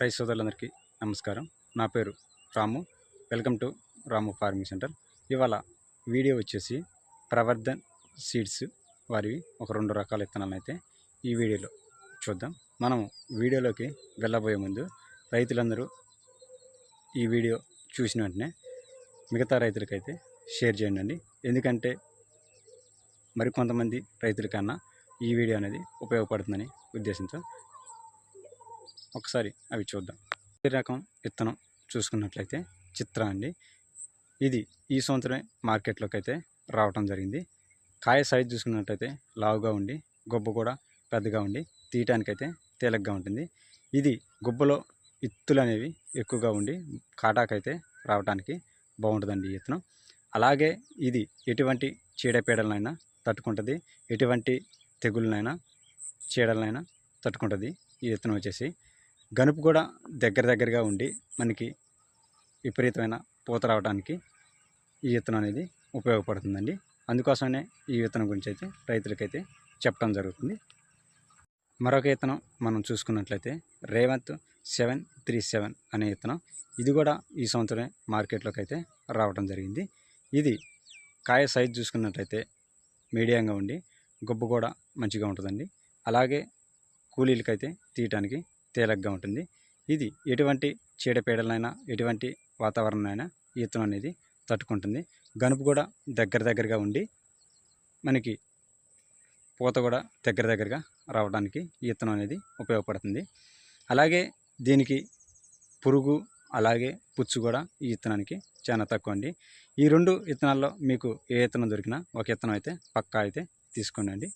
రైతు సోదరులందరికీ నమస్కారం. నా పేరు Ramu. Welcome to Ramu farming center. ఇవాళ వీడియో వచ్చేసి ప్రవర్ధన్ సీడ్స్ వారివి. ఒక రెండు రకాల విత్తనాలను అయితే ఈ వీడియోలో చూద్దాం. మనం వీడియోలోకి వెళ్ళబోయే ముందు రైతులందరూ ఈ వీడియో చూసిన వెంటనే మిగతా రైతులకైతే షేర్ చేయండి ఎందుకంటే మరికొంతమంది రైతుల కన్నా ఈ వీడియో అనేది ఉపయోగపడుతుందని ఉద్దేశంతో ఒకసారి అవి చూద్దాం. ఈ రకం విత్తనం చూసుకున్నట్లయితే చిత్ర అండి. ఇది ఈ సంవత్సరమే మార్కెట్లోకి అయితే రావటం జరిగింది. కాయ సైజ్ చూసుకున్నట్లయితే లావుగా ఉండి గొబ్బ కూడా పెద్దగా ఉండి తీయటానికైతే తేలిగ్గా ఉంటుంది. ఇది గుబ్బలో ఇత్తులు అనేవి ఎక్కువగా ఉండి కాటాకైతే రావడానికి బాగుంటుందండి ఈ విత్తనం. అలాగే ఇది ఎటువంటి చీడపీడలనైనా తట్టుకుంటుంది ఎటువంటి తెగుళ్ళనైనా చీడలనైనా తట్టుకుంటుంది ఈ విత్తనం వచ్చేసి. గనుపు కూడా దగ్గర దగ్గరగా ఉండి మనకి విపరీతమైన పూత రావడానికి ఈ విత్తనం అనేది ఉపయోగపడుతుందండి. అందుకోసమనే ఈ విత్తనం గురించి అయితే రైతులకైతే చెప్పడం జరుగుతుంది. మరొక విత్తనం మనం చూసుకున్నట్లయితే రేవంత్ సెవెన్ త్రీ సెవెన్ అనే విత్తనం. ఇది కూడా ఈ సంవత్సరమే మార్కెట్లోకి అయితే రావడం జరిగింది. ఇది కాయ సైజ్ చూసుకున్నట్లయితే మీడియంగా ఉండి గుబ్బు కూడా మంచిగా ఉంటుందండి. అలాగే కూలీలకైతే తీయటానికి తేలిగ్గా ఉంటుంది. ఇది ఎటువంటి చీడపీడలైనా ఎటువంటి వాతావరణమైనా ఈ విత్తనం అనేది తట్టుకుంటుంది. గనుపు కూడా దగ్గర దగ్గరగా ఉండి మనకి పూత కూడా దగ్గర దగ్గరగా రావడానికి ఈ విత్తనం అనేది ఉపయోగపడుతుంది. అలాగే దీనికి పురుగు అలాగే పుచ్చు కూడా ఈ విత్తనానికి చాలా తక్కువ అండి. ఈ రెండు విత్తనాల్లో మీకు ఏ విత్తనం దొరికినా ఒక విత్తనం అయితే పక్కా అయితే తీసుకోండి